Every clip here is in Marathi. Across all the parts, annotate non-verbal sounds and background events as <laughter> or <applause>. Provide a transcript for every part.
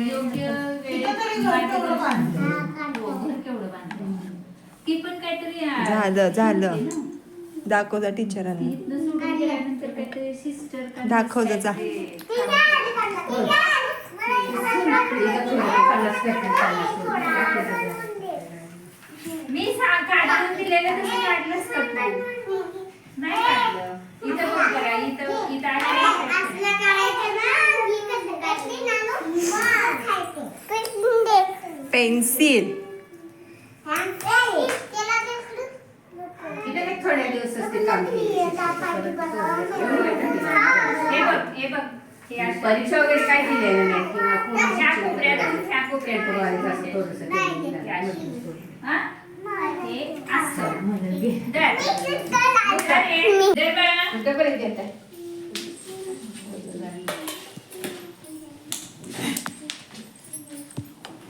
योग्य ती पण काहीतरी झालं, झालं. दाखव जा ती टीचरांना दाखव जा, जा. मी काढून दिलेलं तसं काढलंच का तू? नाही काढलं इथं बघ बघा इथं इथं आहे पेन्सिल. थोड्या दिवस असते काम हे बघ हे बघ. हे असं. परीक्षा वगैरे काय दिलेलं नाही किंवा ह्या कोपऱ्यातून ह्या कोपऱ्यात टेम्पोरवारीचं असं थोडंसं हे. असं. हा? हे असं धर. धर हे. धर बाळा. कुठेपर्यंत येत आहे?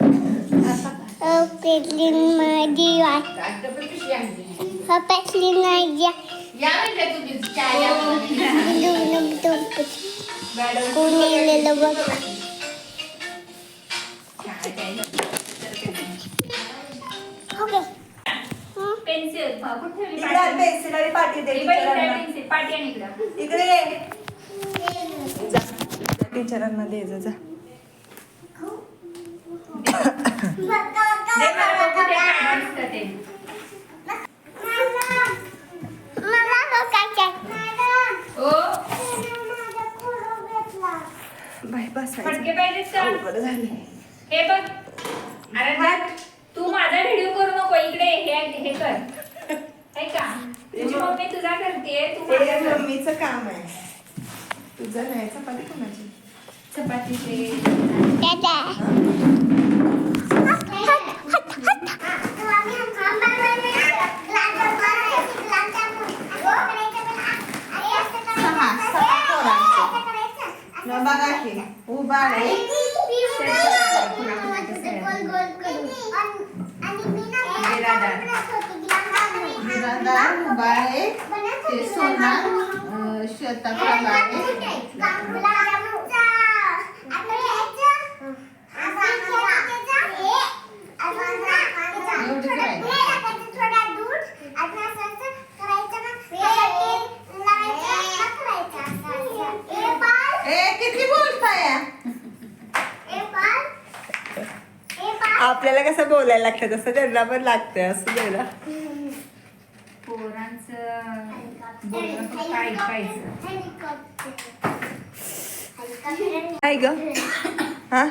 आता पण पिशवी आणली. या म्हणलं तुम्ही चहा या म्हणलं. चहा द्यायला. पेन्सिल? पेन्सिल आणि पाटी दे. पेन्सिल. पाटी आण इकडं. टीचरांना दे जा जा दे मला बघू दे काय दिसतं ते. ओ, बाय का? अवघड झाले हे बघ. अरे तू माझा व्हिडिओ करू नको. इकडे हे हे कर. है का? तुझी मम्मी तुझा करते तू माझा ते कर. मम्मीचं काम आहे. तुझं नाही चपाती कोणाची चपातीचे. सहा न बघा की उभा आहे. उभा आहे. ते सोना प्रभा आहे. आपल्याला कसं बोलायला लागतं? तसं त्यांना पण लागतंय असं द्यायला पोरांचं बोलणं फक्त ऐकायचं काय ग. हा?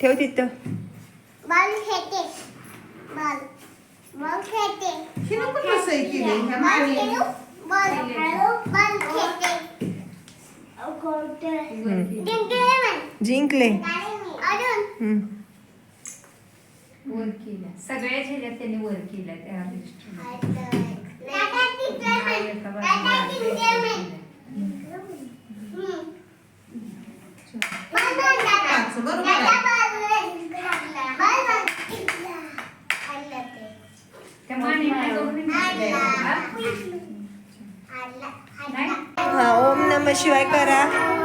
ठेव तिथं. बॉल खेळते बॉल बॉल खेळते हिनं पण कसं केली ह्या बॉल मागे. खेळू बॉल खेळू बॉल खेळते जिंकले जिंकले अजून? हम्म. वर केल्या. सगळ्याच ह्याच्यात त्यांनी वर केल्या त्या लिस्टमध्ये. टाटा जिंकले टाटा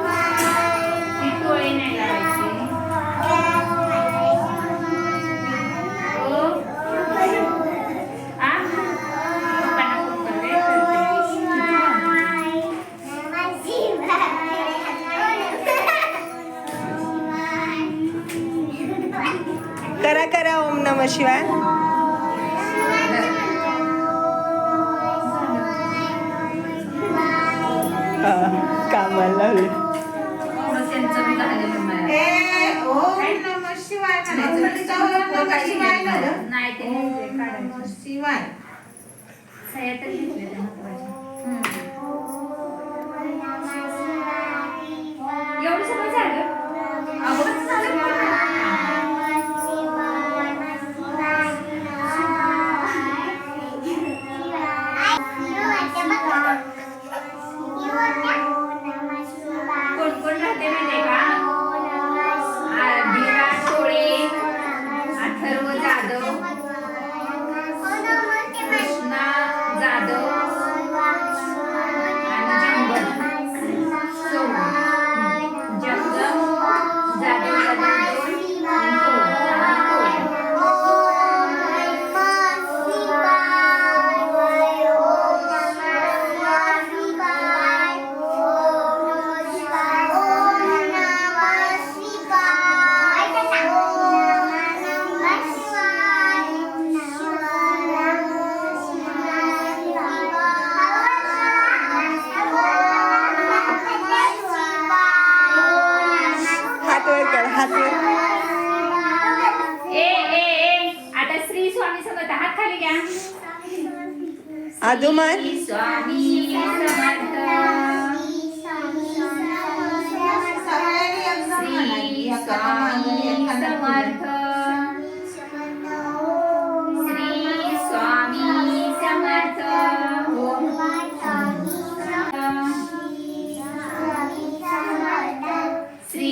नाही ते काढायचं. शिवाय. सह्या तर लिहिलंय त्या महत्त्वाच्या. एवढं सगळं स्वामी. समर्थ श्री स्वामी समर्थ श्री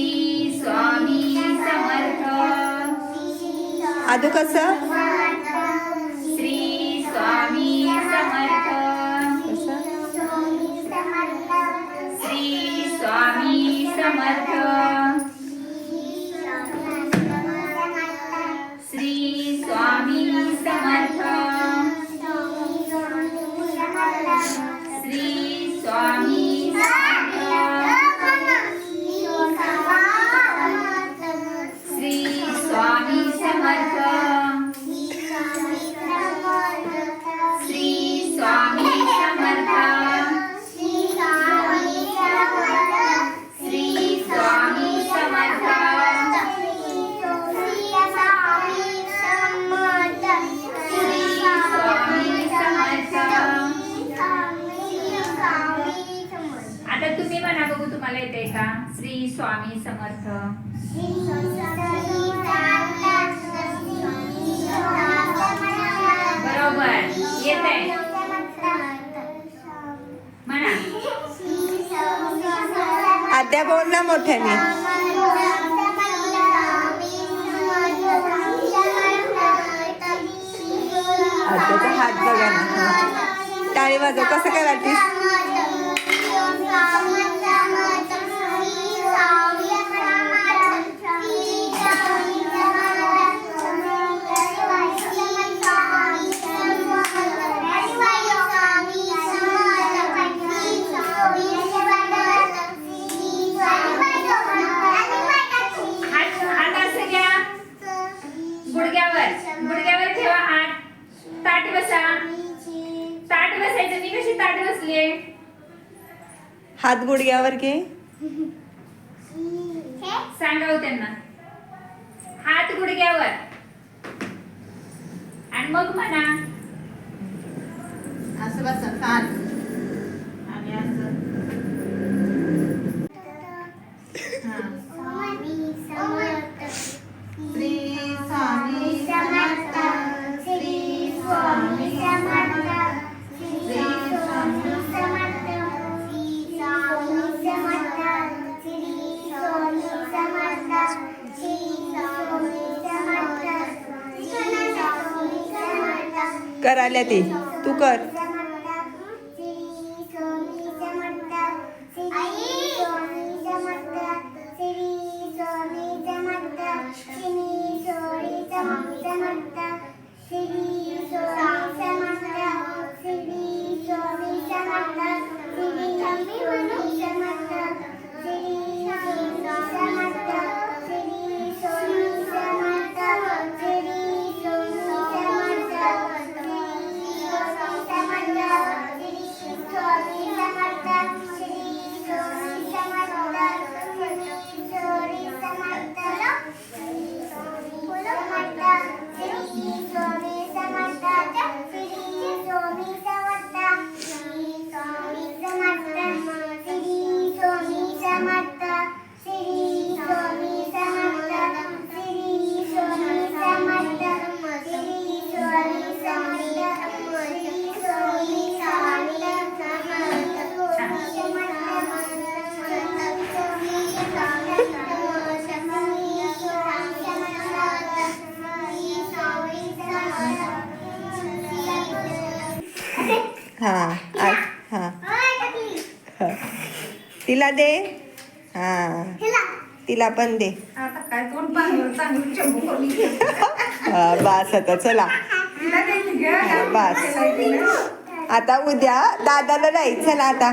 स्वामी समर्थ आदू कसं श्री स्वामी समर्थ श्री स्वामी समर्थ आद्या बोल ना मोठ्याने आद्याचा हात बघा ना हा. टाळी वाजव कसं करायची हात हात असं घ्या गुडघ्यावर गुडघ्यावर ठेवा हात ताट बसा ताट बसायचं मी कशी बसले हात गुडघ्यावर घे. सांगा हो त्यांना. हात गुडघ्यावर. आणि मग म्हणा. असं बसा करायला तू कर. हा तिला दे. हा. तिला पण दे. आता काय कोण पांघरूण चांगलं चंबू करून हा, बास आता चला. बस. आता उद्या दादाला नाही. चला आता.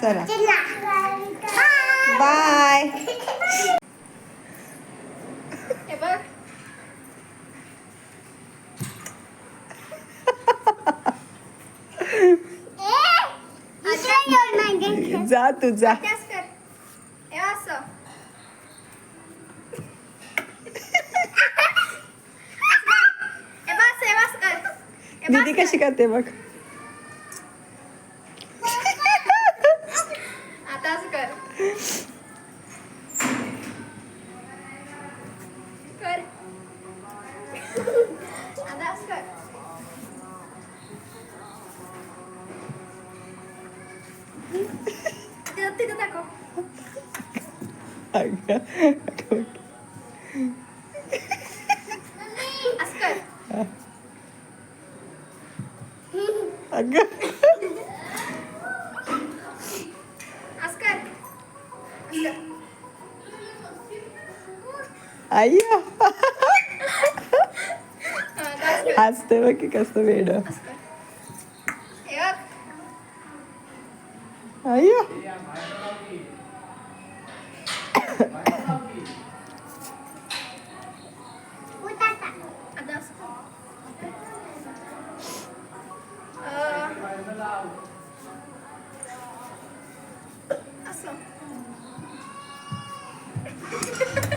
चला. बाय. जा तू जा दीदी कशी करते बघ. अगं. आई. हसते बघ की कसं वेड.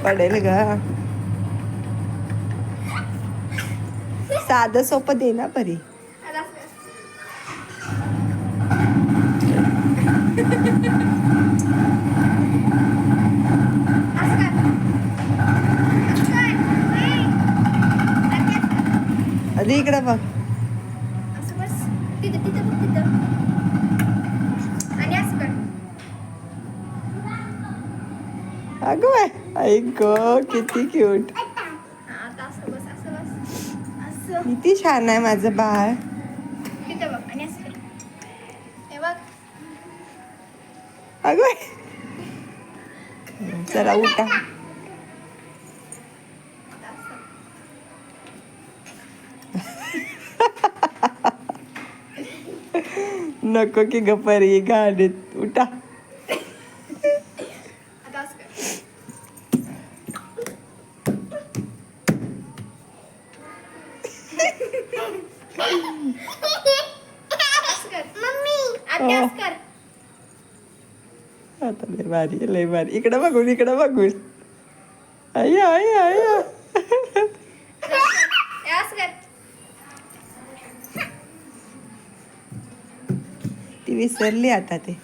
पडेल ग. साधं सोपं दे ना परी. अरे इकडे बघ. अगं बाय आई ग किती क्यूट आता असं बस असं बस असं किती छान आहे माझं बाळ. अग. बघ आणि असं कर हे बघ अगं चला उठा. आता <laughs> असं नको की ग परी गाडीत. उठा आता असं कर असं कर मम्मी आता असं कर आता लय भारी लय भारी. इकडं बघून इकडं बघून. आई आई आई ती विसरली आता ते.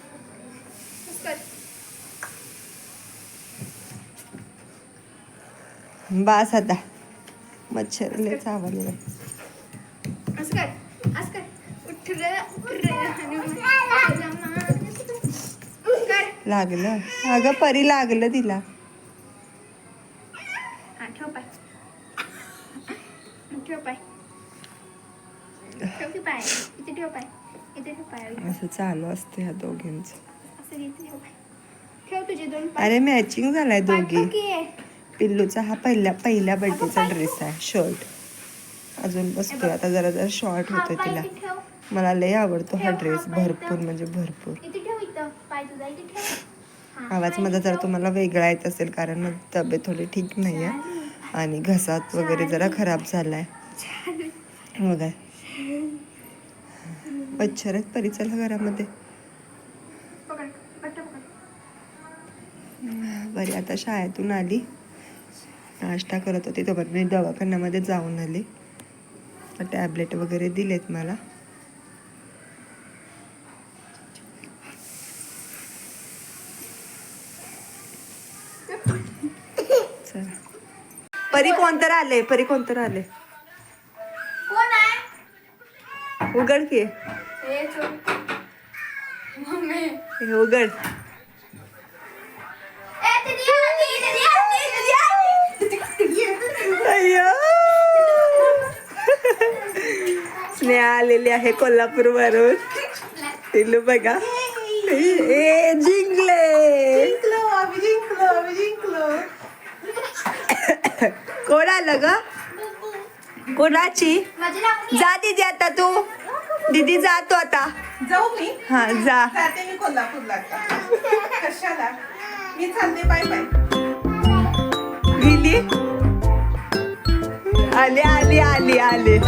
बास आता. मच्छर लय चावलेलं आहे. असं कर असं कर. उठ रे उठ रे. लागलं. अगं परी लागलं तिला. असं चालू असते ह्या दोघींच. अरे मॅचिंग झालाय दोघी. पिल्लूचा हा पहिल्या पहिल्या बर्थडेचा ड्रेस आहे शर्ट अजून बसतोय. आता जरा जरा शॉर्ट होतोय तिला. मला लय आवडतो हा ड्रेस भरपूर. म्हणजे भरपूर. आवाज माझा जरा. तुम्हाला वेगळा येत असेल कारण माझी तब्येत थोडी ठीक नाही आहे आणि घसात वगैरे जरा खराब झालाय. बघा. मच्छर आहेत परी चला घरामध्ये. बरी आता शाळेतून आली. नाश्ता करत होती तोपर्यंत मी दवाखान्यामध्ये जाऊन आले. टॅबलेट वगैरे दिलेत मला. परी कोणतर आले परी कोणतर आले कोण आहे? उघड की. हे उघड. स्नेहा आलेली आहे कोल्हापूर वरून पिल्लू बघा ए जिंकले. जिंकलो आम्ही जिंकलो आम्ही जिंकलो. <laughs> कोण आलं ग? कोणाची? जा दीदी आता तू. दीदी जा तू आता. जाऊ मी. हा जा. जाते मी कोल्हापूरला आता. कशाला? मी चालते बाय बाय. गेली? आली आली आली आली.